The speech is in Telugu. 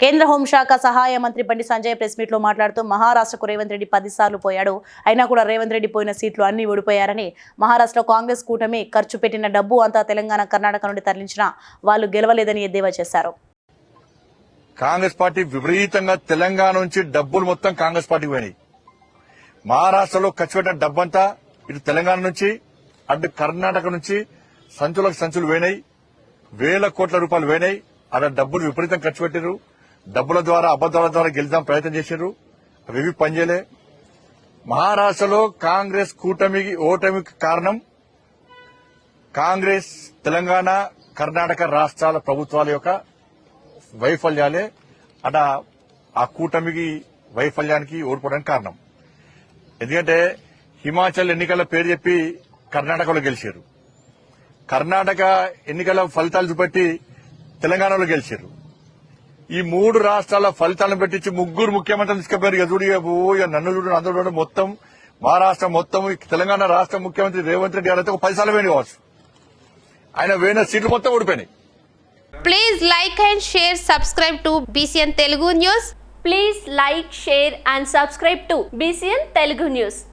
కేంద్ర హోంశాఖ సహాయ మంత్రి బండి సంజయ్ ప్రెస్ మీట్లో మాట్లాడుతూ మహారాష్ట్రకు రేవంత్ రెడ్డి పదిసార్లు పోయాడు. అయినా కూడా రేవంత్ రెడ్డి పోయిన సీట్లు అన్ని ఓడిపోయారని మహారాష్ట్ర కాంగ్రెస్ కూటమి ఖర్చు పెట్టిన డబ్బు అంతా తెలంగాణ కర్ణాటక నుండి తరలించినా వాళ్ళు గెలవలేదని ఎద్దేవా చేశారు. కాంగ్రెస్ పార్టీ విపరీతంగా తెలంగాణ నుంచి డబ్బులు మొత్తం కాంగ్రెస్ పార్టీకి పోయినాయి. మహారాష్ట్రలో ఖర్చు పెట్టిన డబ్బంతా ఇటు తెలంగాణ నుంచి అటు కర్ణాటక నుంచి సంచులకు సంచులు పోయినాయి. వేల కోట్ల రూపాయలు పోయినాయి. అక్కడ డబ్బులు విపరీతం ఖర్చు పెట్టారు డబ్బుల ద్వారా అబద్దాల ద్వారా గెలుద్దాం ప్రయత్నం చేశారు అవి పనిచేయలే. మహారాష్ట్రలో కాంగ్రెస్ కూటమికి ఓటమికి కారణం కాంగ్రెస్ తెలంగాణ కర్ణాటక రాష్ట్రాల ప్రభుత్వాల యొక్క వైఫల్యాలే. అట ఆ కూటమికి వైఫల్యానికి ఓడిపోవడానికి కారణం. ఎందుకంటే హిమాచల్ ఎన్నికల పేరు చెప్పి కర్ణాటకలో గెలిచారు కర్ణాటక ఎన్నికల ఫలితాలు చూపెట్టి తెలంగాణలో గెలిచారు ఈ మూడు రాష్ట్రాల ఫలితాలను పెట్టించి ముగ్గురు ముఖ్యమంత్రులు తీసుకుపోయారు ఇక చూడు ఓ నన్ను చూడు అందరు చూడు మొత్తం మహారాష్ట్ర మొత్తం తెలంగాణ రాష్ట్ర ముఖ్యమంత్రి రేవంత్ రెడ్డి గారు అయితే ఒక పది సార్లు కావచ్చు. ఆయన వేయిన సీట్లు మొత్తం ఓడిపోయినాయి. Please like and share subscribe to BCN Telugu news please like share and subscribe to BCN Telugu news